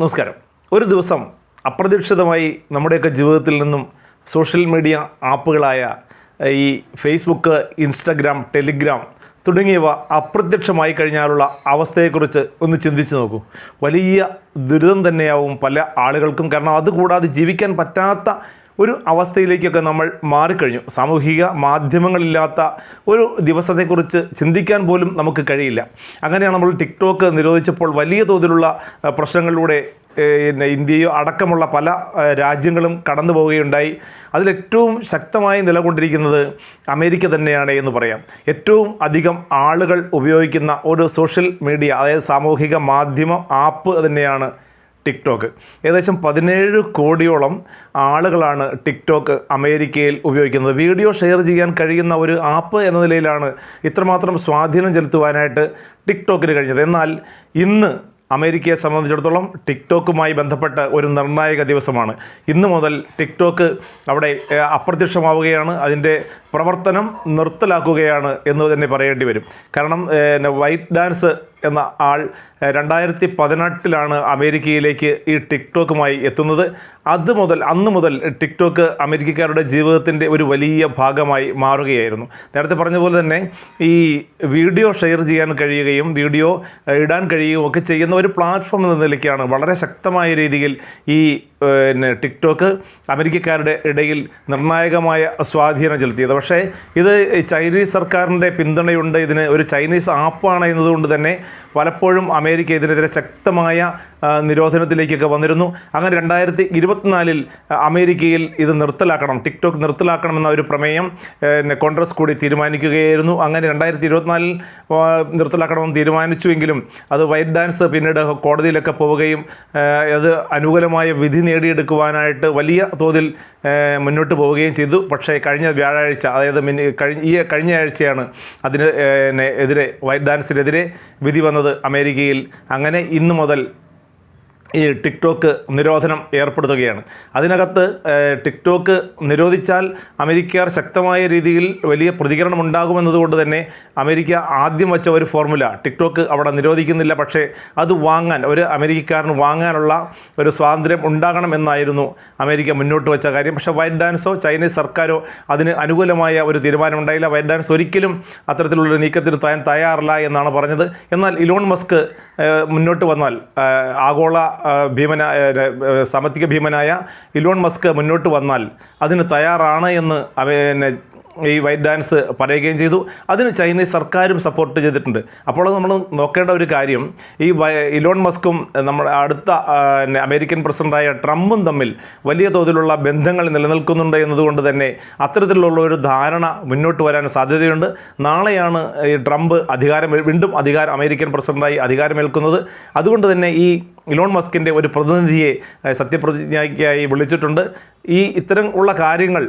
നമസ്കാരം. ഒരു ദിവസം അപ്രതീക്ഷിതമായി നമ്മുടെയൊക്കെ ജീവിതത്തിൽ നിന്നും സോഷ്യൽ മീഡിയ ആപ്പുകളായ ഈ ഫേസ്ബുക്ക് ഇൻസ്റ്റഗ്രാം ടെലിഗ്രാം തുടങ്ങിയവ അപ്രത്യക്ഷമായി കഴിഞ്ഞാലുള്ള അവസ്ഥയെക്കുറിച്ച് ഒന്ന് ചിന്തിച്ചു നോക്കൂ. വലിയ ദുരിതം തന്നെയാവും പല ആളുകൾക്കും. കാരണം അതുകൂടാതെ ജീവിക്കാൻ പറ്റാത്ത ഒരു അവസ്ഥയിലേക്കൊക്കെ നമ്മൾ മാറിക്കഴിഞ്ഞു. സാമൂഹിക മാധ്യമങ്ങളില്ലാത്ത ഒരു ദിവസത്തെക്കുറിച്ച് ചിന്തിക്കാൻ പോലും നമുക്ക് കഴിയില്ല. അങ്ങനെയാണ് നമ്മൾ ടിക്ടോക്ക് നിരോധിച്ചപ്പോൾ വലിയ തോതിലുള്ള പ്രശ്നങ്ങളിലൂടെ പിന്നെ ഇന്ത്യയോ അടക്കമുള്ള പല രാജ്യങ്ങളും കടന്നു പോവുകയുണ്ടായി. അതിലേറ്റവും ശക്തമായി നിലകൊണ്ടിരിക്കുന്നത് അമേരിക്ക തന്നെയാണ് എന്ന് പറയാം. ഏറ്റവും അധികം ആളുകൾ ഉപയോഗിക്കുന്ന ഒരു സോഷ്യൽ മീഡിയ അതായത് സാമൂഹിക മാധ്യമ ആപ്പ് തന്നെയാണ് ടിക്ടോക്ക്. ഏകദേശം പതിനേഴ് കോടിയോളം ആളുകളാണ് ടിക്ടോക്ക് അമേരിക്കയിൽ ഉപയോഗിക്കുന്നത്. വീഡിയോ ഷെയർ ചെയ്യാൻ കഴിയുന്ന ഒരു ആപ്പ് എന്ന നിലയിലാണ് ഇത്രമാത്രം സ്വാധീനം ചെലുത്തുവാനായിട്ട് ടിക്ടോക്കിന് കഴിഞ്ഞത്. എന്നാൽ ഇന്ന് അമേരിക്കയെ സംബന്ധിച്ചിടത്തോളം ടിക്ടോക്കുമായി ബന്ധപ്പെട്ട ഒരു നിർണായക ദിവസമാണ്. ഇന്ന് മുതൽ ടിക്ടോക്ക് അവിടെ അപ്രത്യക്ഷമാവുകയാണ്. അതിന്റെ പ്രവർത്തനം നിർത്തലാക്കുകയാണ് എന്ന് തന്നെ പറയേണ്ടി വരും. കാരണം വൈറ്റ് ഡാൻസ് എന്ന ആൾ രണ്ടായിരത്തി പതിനെട്ടിലാണ് അമേരിക്കയിലേക്ക് ഈ ടിക്ടോക്കുമായി എത്തുന്നത്. അത് മുതൽ അന്ന് മുതൽ ടിക്ടോക്ക് അമേരിക്കക്കാരുടെ ജീവിതത്തിന്റെ ഒരു വലിയ ഭാഗമായി മാറുകയായിരുന്നു. നേരത്തെ പറഞ്ഞ പോലെ തന്നെ ഈ വീഡിയോ ഷെയർ ചെയ്യാൻ കഴിയുകയും വീഡിയോ ഇടാൻ കഴിയുകയും ഒക്കെ ചെയ്യുന്ന ഒരു പ്ലാറ്റ്ഫോം എന്ന നിലയ്ക്കാണ് വളരെ ശക്തമായ രീതിയിൽ ഈ പിന്നെ ടിക്ടോക്ക് അമേരിക്കക്കാരുടെ ഇടയിൽ നിർണായകമായ സ്വാധീനം ചെലുത്തിയത്. പക്ഷേ ഇത് ചൈനീസ് സർക്കാരിന്റെ പിന്തുണയുണ്ട്. ഇതിന് ഒരു ചൈനീസ് ആപ്പാണ് എന്നതുകൊണ്ട് തന്നെ പലപ്പോഴും അമേരിക്ക ഇതിനെതിരെ ശക്തമായ നിരോധനത്തിലേക്കൊക്കെ വന്നിരുന്നു. അങ്ങനെ രണ്ടായിരത്തി ഇരുപത്തിനാലിൽ അമേരിക്കയിൽ ഇത് നിർത്തലാക്കണം ടിക്ടോക്ക് നിർത്തലാക്കണമെന്ന ഒരു പ്രമേയം കോൺഗ്രസ് കൂടി തീരുമാനിക്കുകയായിരുന്നു. അങ്ങനെ രണ്ടായിരത്തി ഇരുപത്തിനാലിൽ നിർത്തലാക്കണമെന്ന് തീരുമാനിച്ചുവെങ്കിലും അത് വൈറ്റ് ഡാൻസ് പിന്നീട് കോടതിയിലൊക്കെ പോവുകയും അത് അനുകൂലമായ വിധി നേടിയെടുക്കുവാനായിട്ട് വലിയ തോതിൽ മുന്നോട്ട് പോവുകയും ചെയ്തു. പക്ഷേ കഴിഞ്ഞ വ്യാഴാഴ്ച അതായത് കഴിഞ്ഞ ഈ കഴിഞ്ഞ ആഴ്ചയാണ് അതിന് എതിരെ വൈറ്റ് ഡാൻസിനെതിരെ വിധി വന്നത് അമേരിക്കയിൽ. അങ്ങനെ ഇന്ന് മുതൽ ഈ ടിക്ടോക്ക് നിരോധനം ഏർപ്പെടുത്തുകയാണ്. അതിനകത്ത് ടിക്ടോക്ക് നിരോധിച്ചാൽ അമേരിക്കക്കാർ ശക്തമായ രീതിയിൽ വലിയ പ്രതികരണം ഉണ്ടാകുമെന്നതുകൊണ്ട് തന്നെ അമേരിക്ക ആദ്യം വച്ച ഒരു ഫോർമുല ടിക്ടോക്ക് അവിടെ നിരോധിക്കുന്നില്ല പക്ഷേ അത് വാങ്ങാൻ ഒരു അമേരിക്കക്കാരന് വാങ്ങാനുള്ള ഒരു സ്വാതന്ത്ര്യം ഉണ്ടാകണം എന്നായിരുന്നു അമേരിക്ക മുന്നോട്ട് വെച്ച കാര്യം. പക്ഷേ വൈറ്റ് ഡാൻസോ ചൈനീസ് സർക്കാരോ അതിന് അനുകൂലമായ ഒരു തീരുമാനം ഉണ്ടായില്ല വൈറ്റ് ഡാൻസ് ഒരിക്കലും അത്തരത്തിലുള്ളൊരു നീക്കത്തിന് താൻ തയ്യാറില്ല എന്നാണ് പറഞ്ഞത്. എന്നാൽ ഇലോൺ മസ്ക് മുന്നോട്ട് വന്നാൽ ആഗോള ഏഹ്, ഭീമന ഏഹ്, ഏഹ്, സാമ്പത്തിക ഭീമനായ ഇലോൺ മസ്ക് മുന്നോട്ട് വന്നാൽ അതിന് തയ്യാറാണ് എന്ന് അവ ഈ വൈറ്റ് ഡാൻസ് പറയുകയും ചെയ്തു. അതിന് ചൈനീസ് സർക്കാരും സപ്പോർട്ട് ചെയ്തിട്ടുണ്ട്. അപ്പോൾ നമ്മൾ നോക്കേണ്ട ഒരു കാര്യം ഈ ഇലോൺ മസ്കും നമ്മുടെ അടുത്ത അമേരിക്കൻ പ്രസിഡന്റായ ട്രംപും തമ്മിൽ വലിയ തോതിലുള്ള ബന്ധങ്ങൾ നിലനിൽക്കുന്നുണ്ട് എന്നതുകൊണ്ട് തന്നെ അത്തരത്തിലുള്ള ഒരു ധാരണ മുന്നോട്ട് വരാൻ സാധ്യതയുണ്ട്. നാളെയാണ് ഈ ട്രംപ് അധികാരം വീണ്ടും അധികാരം അമേരിക്കൻ പ്രസിഡന്റായി അധികാരമേൽക്കുന്നത്. അതുകൊണ്ട് തന്നെ ഈ ഇലോൺ മസ്കിന്റെ ഒരു പ്രതിനിധിയെ സത്യപ്രതിജ്ഞയ്ക്കായി വിളിച്ചിട്ടുണ്ട്. ഈ ഇത്തരം ഉള്ള കാര്യങ്ങൾ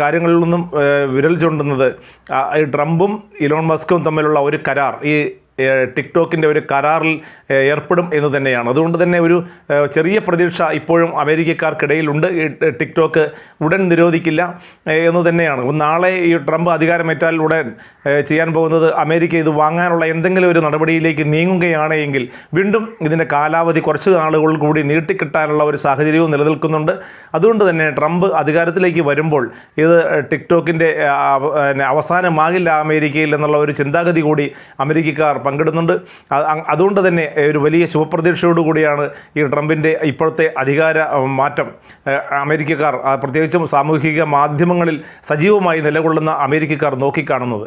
കാര്യങ്ങളിൽ നിന്നും വിരൽ ചൂണ്ടുന്നത് ട്രംപും ഇലോൺ മസ്കും തമ്മിലുള്ള ഒരു കരാർ ഈ ടിക്ടോക്കിന്റെ ഒരു കരാറിൽ ഏർപ്പെടും എന്ന് തന്നെയാണ്. അതുകൊണ്ട് തന്നെ ഒരു ചെറിയ പ്രതീക്ഷ ഇപ്പോഴും അമേരിക്കക്കാർക്കിടയിലുണ്ട്. ടിക്ടോക്ക് ഉടൻ നിരോധിക്കില്ല എന്ന് തന്നെയാണ്. നാളെ ഈ ട്രംപ് അധികാരമേറ്റാൽ ഉടൻ ചെയ്യാൻ പോകുന്നത് അമേരിക്ക ഇത് വാങ്ങാനുള്ള എന്തെങ്കിലും ഒരു നടപടിയിലേക്ക് നീങ്ങുകയാണെങ്കിൽ വീണ്ടും ഇതിന്റെ കാലാവധി കുറച്ച് നാളുകൾ കൂടി നീട്ടിക്കിട്ടാനുള്ള ഒരു സാഹചര്യവും നിലനിൽക്കുന്നുണ്ട്. അതുകൊണ്ട് തന്നെ ട്രംപ് അധികാരത്തിലേക്ക് വരുമ്പോൾ ഇത് ടിക്ടോക്കിന്റെ അവസാനമാകില്ല അമേരിക്കയിൽ എന്നുള്ള ഒരു ചിന്താഗതി കൂടി അമേരിക്കക്കാർ പങ്കിടുന്നുണ്ട്. അതുകൊണ്ട് തന്നെ ഒരു വലിയ ശുഭപ്രതീക്ഷയോടുകൂടിയാണ് ഈ ട്രംപിന്റെ ഇപ്പോഴത്തെ അധികാര മാറ്റം. അമേരിക്കക്കാർ പ്രത്യേകിച്ചും സാമൂഹിക മാധ്യമങ്ങളിൽ സജീവമായി നിലകൊള്ളുന്ന അമേരിക്കക്കാർ നോക്കിക്കാണുന്നത്.